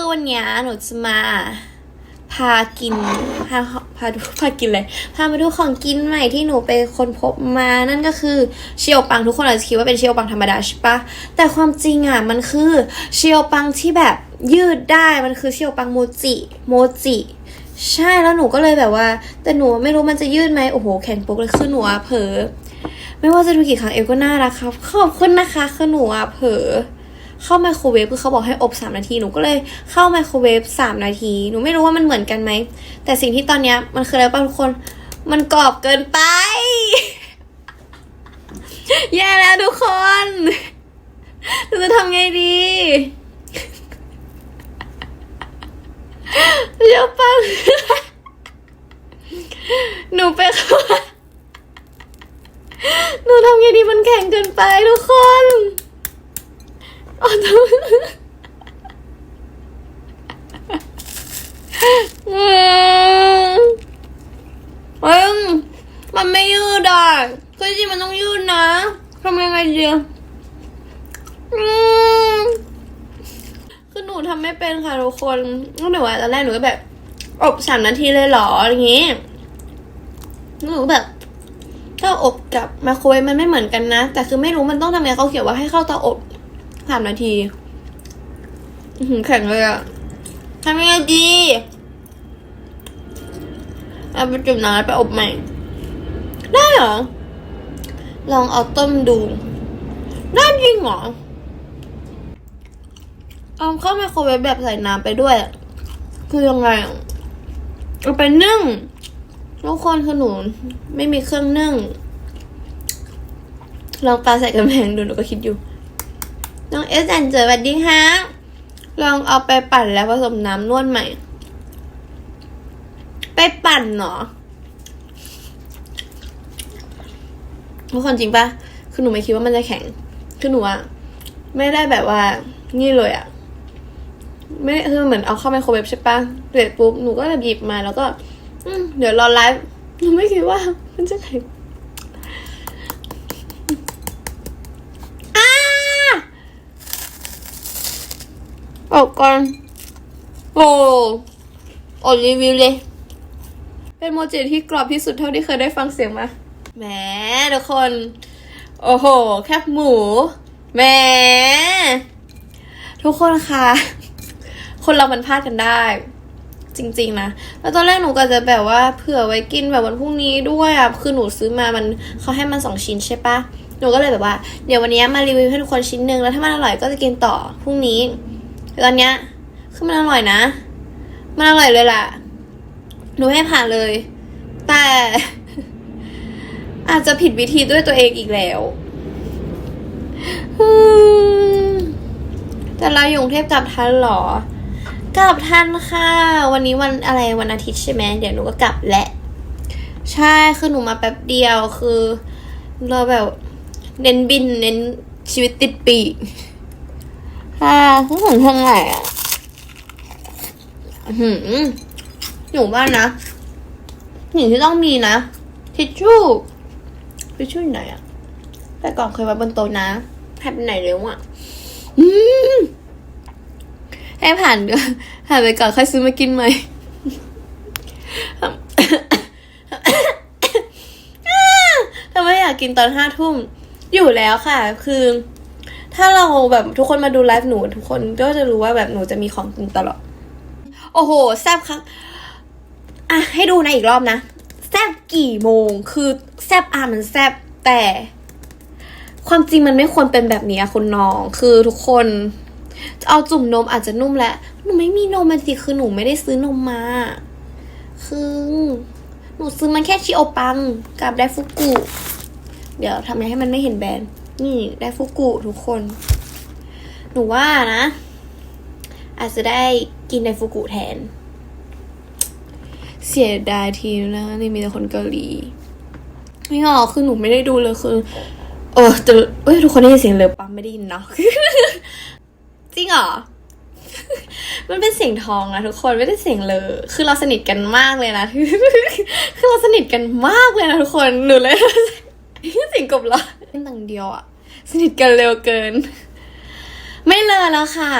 คือวันนี้หนูจะมาพากินพาพาดูพากินเลยพามาดูของกินใหม่ที่หนูไปค้นพบมานั่นก็คือเชียวปังทุกคนอาจจะคิดว่าเป็นเชียวปังธรรมดาใช่ปะแต่ความจริงอะมันคือเชียวปังที่แบบยืดได้มันคือเชียวปังโมจิโมจิใช่แล้วหนูก็เลยแบบว่า แต่หนูไม่รู้มันจะยืดไหมโอ้โหแข็งปุ๊กเลยคือหนูอะเผลอไม่ว่าจะดูกี่ครั้งเอลก็น่ารักครับ ขอบคุณนะคะคือหนูอะเผลอ เข้าไมโครเวฟคือเขาบอกให้อบ 3 นาที หนูก็เลยเข้าไมโครเวฟ3 นาที หนูไม่รู้ว่ามันเหมือนกันไหม แต่สิ่งที่ตอนเนี้ยมันคืออะไรป่ะทุกคน มันกรอบเกินไป แย่แล้วทุกคนหนูจะทำไงดีเดี๋ยวปังหนูไปเข้าหนูทำไงดีมันแข็งเกินไปทุกคน อ๋อทำอืมเฮ้ยมันไม่ยืดอะคือจริงมันต้องยืดนะทำยังไงดีอะคือหนูทำไม่เป็นค่ะทุกคนหนูว่าตอนแรกหนูก็แบบ อบสามนาทีเลยหรออย่างงี้ หนูแบบเตาอบกับไมโครเวฟมันไม่เหมือนกันนะ แต่คือไม่รู้มันต้องทำยังไงเขาเขียนว่าให้เข้าเตาอบ สามนาทีแข็งเลยอะทำยังไงดีเอาไปจุ่มน้ำแล้วไปอบใหม่ ได้เหรอ ลองเอาต้มดู ได้จริงเหรอเอาเข้าไมโครเวฟแบบใส่น้ำไปด้วย คือยังไงเอาไปนึ่งทุกคนคือหนูไม่มีเครื่องนึ่ง ลองปลาใส่กระแพงดูหนูก็คิดอยู่ น้องเอสแอนเจอสวัสดีฮะลองเอาไปปั่นแล้วผสมน้ำนวดใหม่ ไปปั่นเหรอทุกคนจริงปะคือหนูไม่คิดว่ามันจะแข็ง คือหนูอะไม่ได้แบบว่า นี่เลยอะไม่คือเหมือนเอาเข้าไมโครเวฟใช่ปะเสร็จปุ๊บหนูก็แบบหยิบมาแล้วก็ อืเดี๋ยวรอไลฟ์หนูไม่คิดว่า มันจะแข็งอ้า ออกก่อนโอ้อดรีวิวเลย เป็นโมจิที่กรอบที่สุดเท่าที่เคยได้ฟังเสียงมา แหมทุกคน โอ้โห แคบหมู แหม ทุกคนค่ะ คนเรามันพลาดกันได้ จริง ๆ นะ แล้วตอนแรกหนูก็จะแบบว่าเผื่อไว้กินแบบวันพรุ่งนี้ด้วยอะ คือหนูซื้อมามันเขาให้มันสองชิ้นใช่ปะหนูก็เลยแบบว่า เดี๋ยววันนี้มารีวิวให้ทุกคนชิ้นหนึ่งแล้วถ้ามันอร่อยก็จะกินต่อพรุ่งนี้ แต่ตอนเนี้ยคือมันอร่อยนะ มันอร่อยเลยล่ะ หนูให้ผ่านเลย แต่ อาจจะผิดวิธีด้วยตัวเองอีกแล้วแต่เราอยู่กรุงเทพกลับทันหรอกลับทันค่ะ วันนี้วันอะไรวันอาทิตย์ใช่ไหมเดี๋ยวหนูก็กลับแหละ ใช่คือหนูมาแป๊บเดียวคือ เราแบบเน้นบินเน้นชีวิตติดปีก ค่ะทุกคนทางไหนอะอื้อหือหนูว่านะสิ่งที่ต้องมีนะ ทิชชู่ ทิชชู่ไหนอะแต่ก่อนเคยไว้บนโต๊ะนะหายไปไหนแล้วอะอืมให้ผ่านเดือนผ่านไปก่อนค่อยซื้อมากินใหม่ทำไมอยากกินตอนห้าทุ่ม อยู่แล้วค่ะ คือ ถ้าเราแบบทุกคนมาดูไลฟ์หนู ทุกคนก็จะรู้ว่าแบบหนูจะมีของกินตลอด โอ้โห แซบครับอะให้ดูนะอีกรอบนะ แซบกี่โมง คือแซบอะมันแซบแต่ ความจริงมันไม่ควรเป็นแบบนี้อะคุณน้อง คือทุกคนเอาจุ่มนมอาจจะนุ่มแหละหนูไม่มีนมมันสิคือหนูไม่ได้ซื้อนมมา คือหนูซื้อมันแค่ชิโอปังกับไดฟุกุ เดี๋ยวทำไงให้มันไม่เห็นแบรนด์ นี่ไดฟุกุทุกคน หนูว่านะ อาจจะได้กินไดฟุกุแทน เสียดายทีนะนี่มีแต่คนเกาหลี ไม่หรอกคือหนูไม่ได้ดูเลยคือ เออแต่เอ้ยทุกคนได้ยินเสียงเลยปั๊มไม่ได้ยินเนาะจริงเหรอมันเป็นเสียงทองนะทุกคนไม่ได้เสียงเลอคือเราสนิทกันมากเลยนะ คือเราสนิทกันมากเลยนะทุกคนหนูเลย เสียงกบล้อเป็นต่างเดียวอะสนิทกันเร็วเกิน ไม่เลอแล้วค่ะ